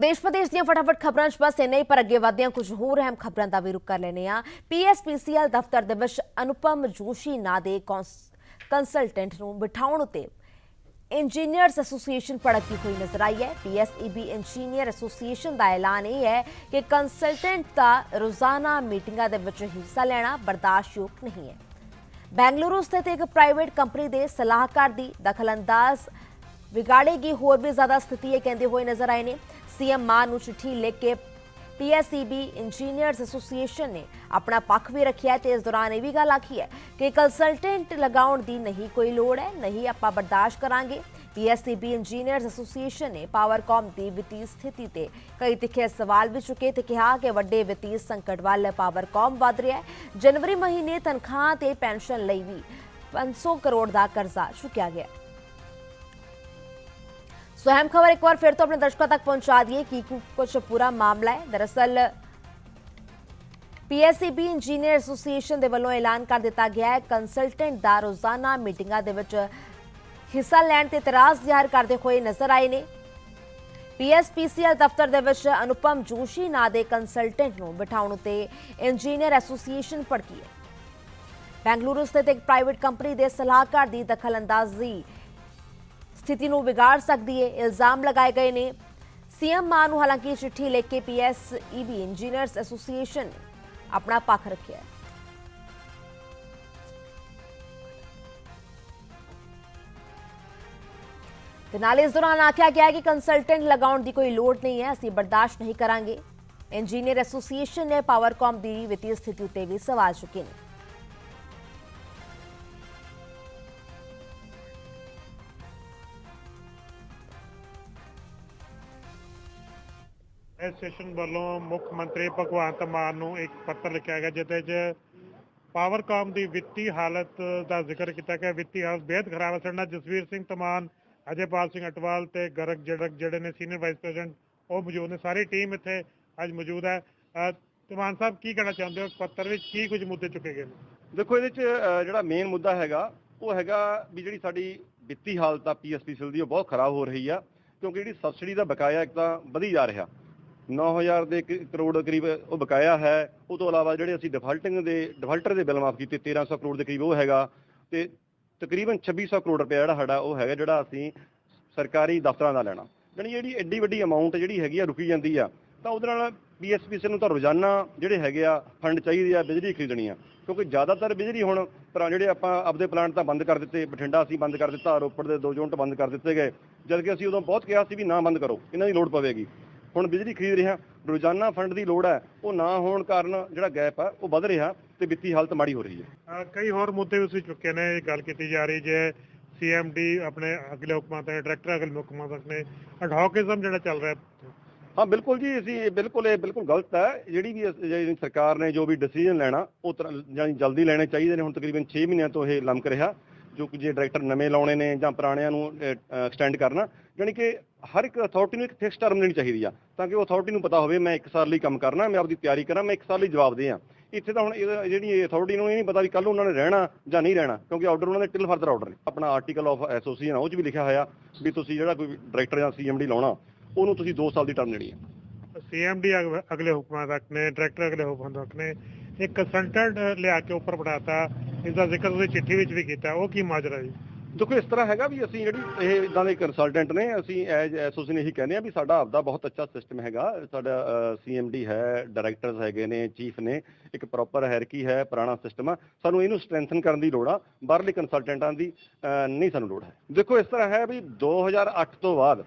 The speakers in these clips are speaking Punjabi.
ਦੇਸ਼ ਵਿਦੇਸ਼ ਦੀਆਂ ਫਟਾਫਟ ਖਬਰਾਂ 'ਚ ਬਸ ਇੰਨਾ ਹੀ, ਪਰ ਅੱਗੇ ਵਧਦੇ ਕੁਝ ਹੋਰ ਅਹਿਮ ਖਬਰਾਂ ਦਾ ਵੀ ਰੁਕ ਕਰ ਲੈਨੇ ਆ ਪੀਐਸਪੀਸੀਐਲ ਦਫ਼ਤਰ ਦੇ ਵਿੱਚ ਅਨੁਪਮ ਜੋਸ਼ੀ ਨਾਂ ਦੇ ਕੰਸਲਟੈਂਟ ਨੂੰ ਬਿਠਾਉਣ ਉਤੇ ਇੰਜੀਨੀਅਰਸ ਐਸੋਸੀਏਸ਼ਨ ਭੜਕਦੀ ਹੋਈ ਨਜ਼ਰ ਆਈ ਹੈ। ਪੀਐਸਈਬੀ ਇੰਜੀਨੀਅਰ ਐਸੋਸੀਏਸ਼ਨ ਦਾ ਐਲਾਨ ਇਹ ਹੈ ਕਿ ਕੰਸਲਟੈਂਟ ਦਾ ਰੋਜ਼ਾਨਾ ਮੀਟਿੰਗਾਂ ਦੇ ਵਿੱਚ ਹਿੱਸਾ ਲੈਣਾ ਬਰਦਾਸ਼ਤਯੋਗ ਨਹੀਂ ਹੈ। ਬੈਂਗਲੁਰੂ ਸਥਿਤ ਇੱਕ ਪ੍ਰਾਈਵੇਟ ਕੰਪਨੀ ਦੇ ਸਲਾਹਕਾਰ ਦੀ ਦਖਲਅੰਦਾਜ਼ ਵਿਗਾੜੇਗੀ ਹੋਰ ਵੀ ਜ਼ਿਆਦਾ ਸਥਿਤੀ ਇਹ ਕਹਿੰਦੇ ਹੋਏ ਨਜ਼ਰ ਆਏ ਨੇ। ਸੀਐਮ ਮਾਨ ਨੂੰ ਚਿੱਠੀ ਲਿਖ ਕੇ ਪੀਐਸਈਬੀ ਇੰਜੀਨੀਅਰਸ ਐਸੋਸੀਏਸ਼ਨ ਨੇ ਆਪਣਾ ਪੱਖ ਵੀ ਰੱਖਿਆ ਹੈ ਤੇ ਇਸ ਦੌਰਾਨ ਇਹ ਵੀ ਗੱਲ ਆਖੀ ਹੈ ਕਿ ਕੰਸਲਟੈਂਟ ਲਗਾਉਣ ਦੀ ਨਹੀਂ ਕੋਈ ਲੋੜ ਹੈ, ਨਹੀਂ ਆਪਾਂ ਬਰਦਾਸ਼ਤ ਕਰਾਂਗੇ। ਪੀਐਸਸੀਬੀ ਇੰਜੀਨੀਅਰਸ ਐਸੋਸੀਏਸ਼ਨ ਨੇ ਪਾਵਰਕਾਮ ਦੀ ਵਿੱਤੀ ਸਥਿਤੀ ਤੇ ਕਈ ਤਿੱਖੇ ਸਵਾਲ ਵੀ ਚੁੱਕੇ ਤੇ ਕਿਹਾ ਕਿ ਵੱਡੇ ਵਿੱਤੀ ਸੰਕਟ ਵੱਲ ਪਾਵਰਕਾਮ ਵਧ ਰਿਹਾ ਹੈ। ਜਨਵਰੀ ਮਹੀਨੇ ਤਨਖਾਹ ਤੇ ਪੈਨਸ਼ਨ ਲਈ ਵੀ 500 ਕਰੋੜ ਦਾ ਕਰਜ਼ਾ ਚੁੱਕਿਆ ਗਿਆ। ਸੋ ਅਹਿਮ ਖਬਰ ਇੱਕ ਵਾਰ ਫਿਰ ਤੋਂ ਆਪਣੇ ਦਰਸ਼ਕਾਂ ਤੱਕ ਪਹੁੰਚਾ ਦਈਏ ਕਿ ਕੁਝ ਪੂਰਾ ਮਾਮਲਾ ਹੈ ਦਰਅਸਲ ਪੀਐਸਸੀਬੀ ਇੰਜੀਨੀਅਰ ਐਸੋਸੀਏਸ਼ਨ ਦੇ ਵੱਲੋਂ ਐਲਾਨ ਕਰ ਦਿੱਤਾ ਗਿਆ ਹੈ ਕੰਸਲਟੈਂਟ ਦਾ ਰੋਜ਼ਾਨਾ ਮੀਟਿੰਗਾਂ ਦੇ ਵਿੱਚ ਹਿੱਸਾ ਲੈਣ ਤੇ ਇਤਰਾਜ਼ ਜ਼ਾਹਰ ਕਰਦੇ ਹੋਏ ਨਜ਼ਰ ਆਏ ਨੇ ਪੀਐਸਪੀਸੀਐਲ ਦਫ਼ਤਰ ਦੇ ਵਿੱਚ ਅਨੁਪਮ ਜੋਸ਼ੀ ਨਾਂ ਦੇ ਕੰਸਲਟੈਂਟ ਨੂੰ ਬਿਠਾਉਣ ਉਤੇ ਇੰਜੀਨੀਅਰ ਐਸੋਸੀਏਸ਼ਨ ਭੜਕੀ ਹੈ ਬੈਂਗਲੁਰੂ ਸਥਿਤ ਇੱਕ ਪ੍ਰਾਈਵੇਟ ਕੰਪਨੀ ਦੇ ਸਲਾਹਕਾਰ ਦੀ ਦਖਲਅੰਦਾਜ਼ੀ ਸਥਿਤੀ ਨੂੰ ਵਿਗਾੜ ਸਕਦੀ ਹੈ ਇਲਜ਼ਾਮ ਲਗਾਏ ਗਏ ਨੇ। ਸੀਐਮ ਮਾਨ ਨੂੰ ਹਾਲਾਂਕਿ ਚਿੱਠੀ ਲਿਖ ਕੇ ਪੀਐਸਈਬੀ ਇੰਜੀਨੀਅਰਸ ਐਸੋਸੀਏਸ਼ਨ ਆਪਣਾ ਪੱਖ ਰੱਖਿਆ ਹੈ। ਤੇ ਨਾਲ ਇਸ ਦੌਰਾਨ ਆਖਿਆ ਗਿਆ ਕਿ ਕੰਸਲਟੈਂਟ ਲਗਾਉਣ ਦੀ ਕੋਈ ਲੋੜ ਨਹੀਂ ਹੈ, ਅਸੀਂ ਬਰਦਾਸ਼ਤ ਨਹੀਂ ਕਰਾਂਗੇ। ਇੰਜੀਨੀਅਰ ਐਸੋਸੀਏਸ਼ਨ ਨੇ ਪਾਵਰਕਾਮ ਦੀ ਵਿੱਤੀ ਸਥਿਤੀ ਉੱਤੇ ਵੀ ਸਵਾਲ ਚੁੱਕੇ ਨੇ। ਇਸ ਵੱਲੋਂ ਮੁੱਖ ਮੰਤਰੀ ਭਗਵੰਤ ਮਾਨ ਨੂੰ ਇੱਕ ਪੱਤਰ ਲਿਖਿਆ ਗਿਆ, ਜਿਹਦੇ 'ਚ ਪਾਵਰਕਾਮ ਦੀ ਵਿੱਤੀ ਹਾਲਤ ਦਾ ਜ਼ਿਕਰ ਕੀਤਾ ਗਿਆ। ਵਿੱਤੀ ਹਾਲਤ ਬੇहद ਖਰਾਬ ਹੈ। ਸਾਡੇ ਨਾਲ ਜਸਵੀਰ ਸਿੰਘ ਤਮਾਨ, ਅਜੇਪਾਲ ਸਿੰਘ ਅਟਵਾਲ ਤੇ ਗਰਗ ਜੜਕ ਜਿਹੜੇ ਨੇ ਸੀਨੀਅਰ ਵਾਈਸ ਪ੍ਰੈਜ਼ੀਡੈਂਟ ਉਹ ਮੌਜੂਦ ਨੇ। ਸਾਰੀ ਟੀਮ ਇੱਥੇ ਅੱਜ ਮੌਜੂਦ ਹੈ। ਅਹ ਤਮਾਨ ਸਾਹਿਬ, ਕੀ ਕਹਿਣਾ ਚਾਹੁੰਦੇ ਹੋ? ਪੱਤਰ ਵਿੱਚ ਕੀ ਕੁਝ ਮੁੱਦੇ ਚੁੱਕੇ ਗਏ ਨੇ? ਦੇਖੋ, ਇਹਦੇ ਚ ਜਿਹੜਾ ਮੇਨ ਮੁੱਦਾ ਹੈਗਾ, ਉਹ ਹੈਗਾ ਵੀ ਜਿਹੜੀ ਸਾਡੀ ਵਿੱਤੀ ਹਾਲਤ ਆ ਪੀਐਸਪੀਸੀਐਲ ਦੀ, ਉਹ ਬਹੁਤ ਖਰਾਬ ਹੋ ਰਹੀ ਆ, ਕਿਉਂਕਿ ਜਿਹੜੀ ਸਬਸਿਡੀ ਦਾ ਬਕਾਇਆ ਇੱਕ ਤਾਂ ਵਧੀ ਜਾ ਰਿਹਾ। 9000 ਦੇ ਕ- ਕਰੋੜ ਕਰੀਬ ਉਹ ਬਕਾਇਆ ਹੈ। ਉਹ ਤੋਂ ਇਲਾਵਾ ਜਿਹੜੇ ਅਸੀਂ ਡਿਫਾਲਟਿੰਗ ਦੇ ਡਿਫਾਲਟਰ ਦੇ ਬਿੱਲ ਮਾਫ ਕੀਤੇ 1300 ਕਰੋੜ ਦੇ ਕਰੀਬ ਉਹ ਹੈਗਾ। ਤੇ ਤਕਰੀਬਨ 2600 ਕਰੋੜ ਰੁਪਏ ਜਿਹੜਾ ਸਾਡਾ ਉਹ ਹੈਗਾ, ਜਿਹੜਾ ਅਸੀਂ ਸਰਕਾਰੀ ਦਫ਼ਤਰਾਂ ਦਾ ਲੈਣਾ। ਜਾਣੀ ਜਿਹੜੀ ਐਡੀ ਵੱਡੀ ਅਮਾਉਂਟ ਜਿਹੜੀ ਹੈਗੀ ਆ, ਰੁਕੀ ਜਾਂਦੀ ਆ, ਤਾਂ ਉਹਦੇ ਨਾਲ ਪੀਐਸਪੀਸੀਐਲ ਨੂੰ ਤਾਂ ਰੋਜ਼ਾਨਾ ਜਿਹੜੇ ਹੈਗੇ ਆ ਫੰਡ ਚਾਹੀਦੇ ਆ, ਬਿਜਲੀ ਖਰੀਦਣੀ ਆ। ਕਿਉਂਕਿ ਜ਼ਿਆਦਾਤਰ ਬਿਜਲੀ ਹੁਣ ਪਰ ਜਿਹੜੇ ਆਪਾਂ ਆਪਦੇ ਪਲਾਂਟ ਤਾਂ ਬੰਦ ਕਰ ਦਿੱਤੇ, ਬਠਿੰਡਾ ਅਸੀਂ ਬੰਦ ਕਰ ਦਿੱਤਾ, ਰੋਪੜ ਦੇ ਦੋ ਯੂਨਿਟ ਬੰਦ ਕਰ ਦਿੱਤੇ ਗਏ। ਜਦਕਿ ਅਸੀਂ ਉਦੋਂ ਬਹੁਤ ਕਿਹਾ ਸੀ ਵੀ ਨਾ ਬੰਦ ਕਰੋ, ਇਹਨਾਂ ਦੀ ਲੋੜ ਪਵੇਗੀ। ਹੁਣ ਬਿਜਲੀ ਖਰੀਦ ਰਿਹਾ ਰੋਜ਼ਾਨਾ ਫੰਡ ਦੀ ਲੋੜ ਹੈ ਉਹ ਨਾ ਹੋਣ ਕਾਰਨ ਜਿਹੜਾ ਗੈਪ ਆ ਉਹ ਵੱਧ ਰਿਹਾ ਤੇ ਵਿੱਤੀ ਹਾਲਤ ਮਾੜੀ ਹੋ ਰਹੀ ਹੈ। ਕਈ ਹੋਰ ਮੁੱਦੇ ਵੀ ਤੁਸੀਂ ਚੁੱਕੇ ਨੇ ਇਹ ਗੱਲ ਕੀਤੀ ਜਾ ਰਹੀ ਜੇ ਸੀਐਮਡੀ ਆਪਣੇ ਅਗਲੇ ਹੁਕਮਾਂ ਤੇ ਡਾਇਰੈਕਟਰ ਅਗਲੇ ਹੁਕਮਾਂ ਤੱਕ ਨੇ ਅਡਹੋਕਿਜ਼ਮ ਜਿਹੜਾ ਚੱਲ ਰਿਹਾ। ਹਾਂ ਬਿਲਕੁਲ ਜੀ ਅਸੀਂ ਇਹ ਬਿਲਕੁਲ ਇਹ ਬਿਲਕੁਲ ਗਲਤ ਹੈ ਜਿਹੜੀ ਵੀ ਜਿਹੜੀ ਸਰਕਾਰ ਨੇ ਜੋ ਵੀ ਡਿਸੀਜਨ ਲੈਣਾ ਉਹ ਜਾਣੀ ਜਲਦੀ ਲੈਣੇ ਚਾਹੀਦੇ ਨੇ ਹੁਣ ਤਕਰੀਬਨ 6 ਮਹੀਨਿਆਂ ਤੋਂ ਇਹ ਲੰਮਕ ਰਿਹਾ ਜੋ ਕਿ ਜੇ ਡਾਇਰੈਕਟਰ ਨਵੇਂ ਲਾਉਣੇ ਨੇ ਜਾਂ ਪੁਰਾਣਿਆਂ ਨੂੰ ਐਕਸਟੈਂਡ ਕਰਨਾ ਜਾਣੀ ਕਿ ਹਰ ਇੱਕ ਅਥਾਰਟੀ ਨੂੰ ਇੱਕ ਫਿਕਸ ਟਰਮ ਦੇਣੀ ਚਾਹੀਦੀ ਆ, ਤਾਂ ਕਿ ਉਹ ਅਥਾਰਟੀ ਨੂੰ ਪਤਾ ਹੋਵੇ, ਮੈਂ ਇੱਕ ਸਾਲ ਲਈ ਕੰਮ ਕਰਨਾ, ਮੈਂ ਆਪਦੀ ਤਿਆਰੀ ਕਰਾਂ, ਮੈਂ ਇੱਕ ਸਾਲ ਲਈ ਜਵਾਬ ਦੇ ਆ। ਇੱਥੇ ਤਾਂ ਹੁਣ ਜਿਹੜੀ ਅਥਾਰਟੀ ਨੂੰ ਇਹ ਨਹੀਂ ਪਤਾ ਵੀ ਕੱਲ ਉਹਨਾਂ ਨੇ ਰਹਿਣਾ ਜਾਂ ਨਹੀਂ ਰਹਿਣਾ, ਕਿਉਂਕਿ ਆਰਡਰ ਉਹਨਾਂ ਦੇ ਟਿਲ ਫਰਦਰ ਆਰਡਰ ਨੇ। ਆਪਣਾ ਆਰਟੀਕਲ ਆਫ ਐਸੋਸੀਏਸ਼ਨ ਉਹ 'ਚ ਵੀ ਲਿਖਿਆ ਹੋਇਆ ਵੀ ਤੁਸੀਂ ਜਿਹੜਾ ਕੋਈ ਡਾਇਰੈਕਟਰ ਜਾਂ ਸੀਐਮਡੀ ਲਾਉਣਾ, ਉਹਨੂੰ ਤੁਸੀਂ 2 ਸਾਲ ਦੀ ਟਰਮ ਦੇਣੀ ਹੈ ਸੀਐਮਡੀ ਅਗਲੇ ਹੁਕਮਾਂ ਤੱਕ ਨੇ ਡਾਇਰੈਕਟਰ ਅਗਲੇ ਹੁਕਮਾਂ ਤੱਕ ਨੇ ਇੱਕ ਕੰਸਲਟੈਂਟ ਲਿਆ ਕੇ ਉੱਪਰ ਬਿਠਾਤਾ ਇਸ ਦਾ ਜ਼ਿਕਰ ਤੁਸੀਂ ਚਿੱਠੀ ਵਿੱਚ ਵੀ ਕੀਤਾ, ਉਹ ਕੀ ਮਾਜਰਾ ਜੀ? ਦੇਖੋ, ਇਸ ਤਰ੍ਹਾਂ ਹੈਗਾ ਵੀ ਅਸੀਂ ਜਿਹੜੀ ਇਹ ਇਦਾਂ ਦੇ ਕੰਸਲਟੈਂਟ ਨੇ, ਅਸੀਂ ਐਜ ਐਸੋਸੀਏਸ਼ਨ ਇਹੀ ਕਹਿੰਦੇ ਆ ਵੀ ਸਾਡਾ ਆਪਦਾ ਬਹੁਤ ਅੱਛਾ ਸਿਸਟਮ ਹੈਗਾ। ਸਾਡਾ ਸੀਐਮਡੀ ਹੈ ਡਾਇਰੈਕਟਰਸ ਹੈਗੇ ਨੇ ਚੀਫ ਨੇ, ਇੱਕ ਪ੍ਰੋਪਰ ਹਾਇਰਕੀ ਹੈ, ਪੁਰਾਣਾ ਸਿਸਟਮ ਆ। ਸਾਨੂੰ ਇਹਨੂੰ ਸਟਰੈਂਥਨ ਕਰਨ ਦੀ ਲੋੜ ਆ, ਬਾਹਰਲੇ ਕੰਸਲਟੈਂਟਾਂ ਦੀ ਨਹੀਂ ਸਾਨੂੰ ਲੋੜ ਹੈ। ਦੇਖੋ, ਇਸ ਤਰ੍ਹਾਂ ਹੈ ਵੀ 2008 ਤੋਂ ਬਾਅਦ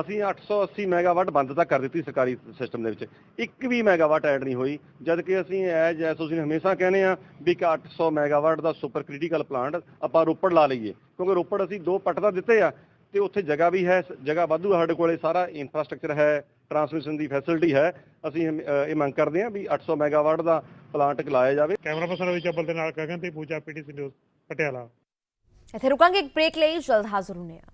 ਅਸੀਂ 880 ਮੈਗਾਵਾਟ ਬੰਦ ਤਾਂ ਕਰ ਦਿੱਤੀ ਸਰਕਾਰੀ ਸਿਸਟਮ ਦੇ ਵਿੱਚ। ਇੱਕ ਵੀ ਮੈਗਾਵਾਟ ਐਡ ਨਹੀਂ ਹੋਈ ਜਦ ਕਿ ਅਸੀਂ ਐਜ ਐਸੋਸੀਏਸ਼ਨ ਹਮੇਸ਼ਾ ਕਹਿੰਦੇ ਆ ਵੀ ਕਿ 800 ਮੈਗਾਵਾਟ ਦਾ ਸੁਪਰ ਕ੍ਰਿਟੀਕਲ ਪਲਾਂਟ ਆਪਾਂ ਰੋਪੜ ਲਾ ਲਈਏ। ਕਿਉਂਕਿ ਰੋਪੜ ਅਸੀਂ ਦੋ ਪੱਟ ਤਾਂ ਦਿੱਤੇ ਆ ਤੇ ਉੱਥੇ ਜਗ੍ਹਾ ਵੀ ਹੈ ਜਗ੍ਹਾ ਵਾਧੂ ਆ ਸਾਡੇ ਕੋਲੇ ਸਾਰਾ ਇਨਫਰਾਸਟ੍ਰਕਚਰ ਹੈ ਟਰਾਂਸਮਿਸ਼ਨ ਦੀ ਫੈਸਿਲਿਟੀ ਹੈ। ਅਸੀਂ ਇਹ ਮੰਗ ਕਰਦੇ ਹਾਂ ਵੀ 800 ਮੈਗਾਵਾਟ ਦਾ ਪਲਾਂਟ ਲਾਇਆ ਜਾਵੇ। ਕੈਮਰਾ ਪਰਸਨ ਰਵੀ ਚੱਬਲ ਦੇ ਨਾਲ ਗਗਨ ਤੇ ਪੂਜਾ ਪੀਟੀਸੀ ਨਿਊਜ਼ ਪਟਿਆਲਾ। ਇੱਥੇ ਰੁਕਾਂਗੇ ਇੱਕ ਬ੍ਰੇਕ ਲਈ ਜਲਦ ਹਾਜ਼ਰ ਹੁੰਦੇ ਹਾਂ।